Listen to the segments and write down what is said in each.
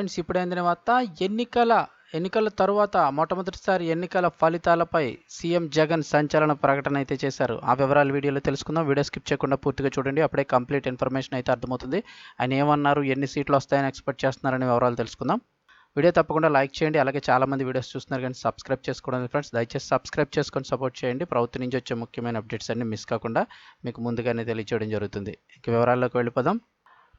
Friends ఇప్పుడు అందిన వార్త. ఎన్నికల ఎన్నికల తరువాత మొట్టమొదటిసారి ఎన్నికల ఫలితాలపై సీఎం జగన్ సంచలన ప్రకటన అయితే చేశారు. ఆ వివరాలు వీడియోలో తెలుసుకుందాం. వీడియో స్కిప్ చేయకుండా పూర్తిగా చూడండి. అప్పుడే కంప్లీట్ ఇన్ఫర్మేషన్ అయితే అర్థమవుతుంది. ఆయన ఏమన్నారు ఎన్ని సీట్లు వస్తాయని ఎక్స్పెక్ట్ చేస్తున్నారనే వివరాలు తెలుసుకుందాం. వీడియో తప్పకుండా లైక్ చేయండి. అలాగే చాలామంది వీడియోస్ చూస్తున్నారు కానీ సబ్స్క్రైబ్ చేసుకోవడం ఫ్రెండ్స్. దయచేసి సబ్స్క్రైబ్ చేసుకొని సపోర్ట్ చేయండి. ప్రభుత్వం నుంచి వచ్చే ముఖ్యమైన అప్డేట్స్ అన్ని మిస్ కాకుండా మీకు ముందుగానే తెలియచేయడం జరుగుతుంది. ఇక వివరాల్లోకి వెళ్ళిపోదాం.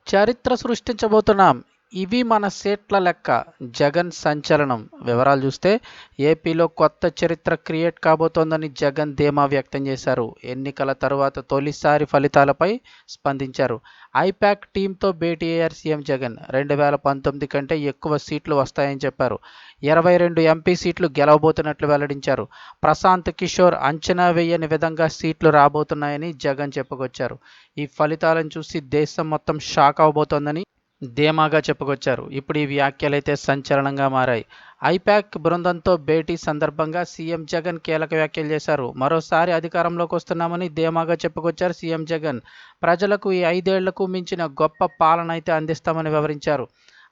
చరిత్ర సృష్టించబోతున్నాం. ఇవి మన సీట్ల లెక్క జగన్ సంచలనం. వివరాలు చూస్తే ఏపీలో కొత్త చరిత్ర క్రియేట్ కాబోతోందని జగన్ ధీమా వ్యక్తం చేశారు. ఎన్నికల తరువాత తొలిసారి ఫలితాలపై స్పందించారు. ఐపాక్ టీంతో భేటీ అయ్యారు సీఎం జగన్. రెండు వేల పంతొమ్మిది కంటే ఎక్కువ సీట్లు వస్తాయని చెప్పారు. ఇరవై రెండు ఎంపీ సీట్లు గెలవబోతున్నట్లు వెల్లడించారు. ప్రశాంత్ కిషోర్ అంచనా వేయని విధంగా సీట్లు రాబోతున్నాయని జగన్ చెప్పుకొచ్చారు. ఈ ఫలితాలను చూసి దేశం మొత్తం షాక్ అవబోతోందని ధీమాగా చెప్పుకొచ్చారు. ఇప్పుడు ఈ వ్యాఖ్యలైతే సంచలనంగా మారాయి. ఐపాక్ బృందంతో భేటీ సందర్భంగా సీఎం జగన్ కీలక వ్యాఖ్యలు చేశారు. మరోసారి అధికారంలోకి వస్తున్నామని ధీమాగా చెప్పుకొచ్చారు సీఎం జగన్. ప్రజలకు ఈ ఐదేళ్ళకు మించిన గొప్ప పాలన అయితే అందిస్తామని వివరించారు.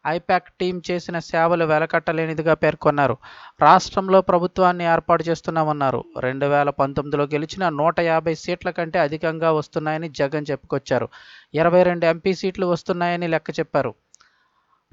ఐపాక్ టీం చేసిన సేవలు వెలకట్టలేనిదిగా పేర్కొన్నారు. రాష్ట్రంలో ప్రభుత్వాన్ని ఏర్పాటు చేస్తున్నామన్నారు రెండు వేల పంతొమ్మిదిలో గెలిచిన నూట యాభై సీట్ల కంటే అధికంగా వస్తున్నాయని జగన్ చెప్పుకొచ్చారు. ఇరవై రెండు ఎంపీ సీట్లు వస్తున్నాయని లెక్క చెప్పారు.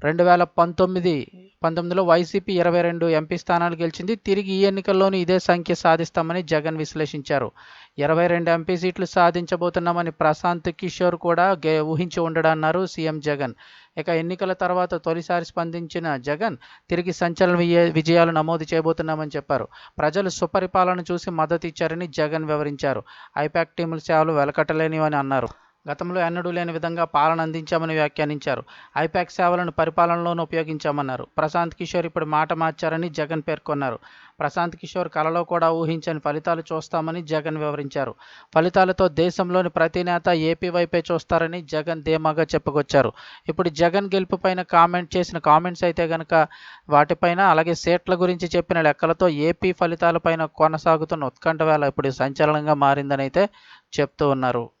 రెండు వేల పంతొమ్మిది పంతొమ్మిదిలో వైసీపీ ఇరవై రెండు ఎంపీ స్థానాలు గెలిచింది. తిరిగి ఈ ఎన్నికల్లోనూ ఇదే సంఖ్య సాధిస్తామని జగన్ విశ్లేషించారు. ఇరవై రెండు ఎంపీ సీట్లు సాధించబోతున్నామని ప్రశాంత్ కిషోర్ కూడా గే ఊహించి ఉండడన్నారు సీఎం జగన్. ఇక ఎన్నికల తర్వాత తొలిసారి స్పందించిన జగన్ తిరిగి సంచలన విజయాలు నమోదు చేయబోతున్నామని చెప్పారు. ప్రజలు సుపరిపాలన చూసి మద్దతు ఇచ్చారని జగన్ వివరించారు. ఐపాక్ టీముల సేవలు వెలకట్టలేనివని అన్నారు. గతంలో ఎన్నడూ లేని విధంగా పాలన అందించామని వ్యాఖ్యానించారు. ఐపాక్ సేవలను పరిపాలనలోనూ ఉపయోగించామన్నారు. ప్రశాంత్ కిషోర్ ఇప్పుడు మాట మార్చారని జగన్ పేర్కొన్నారు. ప్రశాంత్ కిషోర్ కలలో కూడా ఊహించని ఫలితాలు చూస్తామని జగన్ వివరించారు. ఫలితాలతో దేశంలోని ప్రతి నేత ఏపీ వైపే చూస్తారని జగన్ ధీమాగా చెప్పుకొచ్చారు. ఇప్పుడు జగన్ గెలుపుపైన కామెంట్ చేసిన కామెంట్స్ అయితే గనక వాటిపైన అలాగే సీట్ల గురించి చెప్పిన లెక్కలతో ఏపీ ఫలితాలపైన కొనసాగుతున్న ఉత్కంఠ వేళ ఇప్పుడు సంచలనంగా మారిందని అయితే చెప్తూ ఉన్నారు.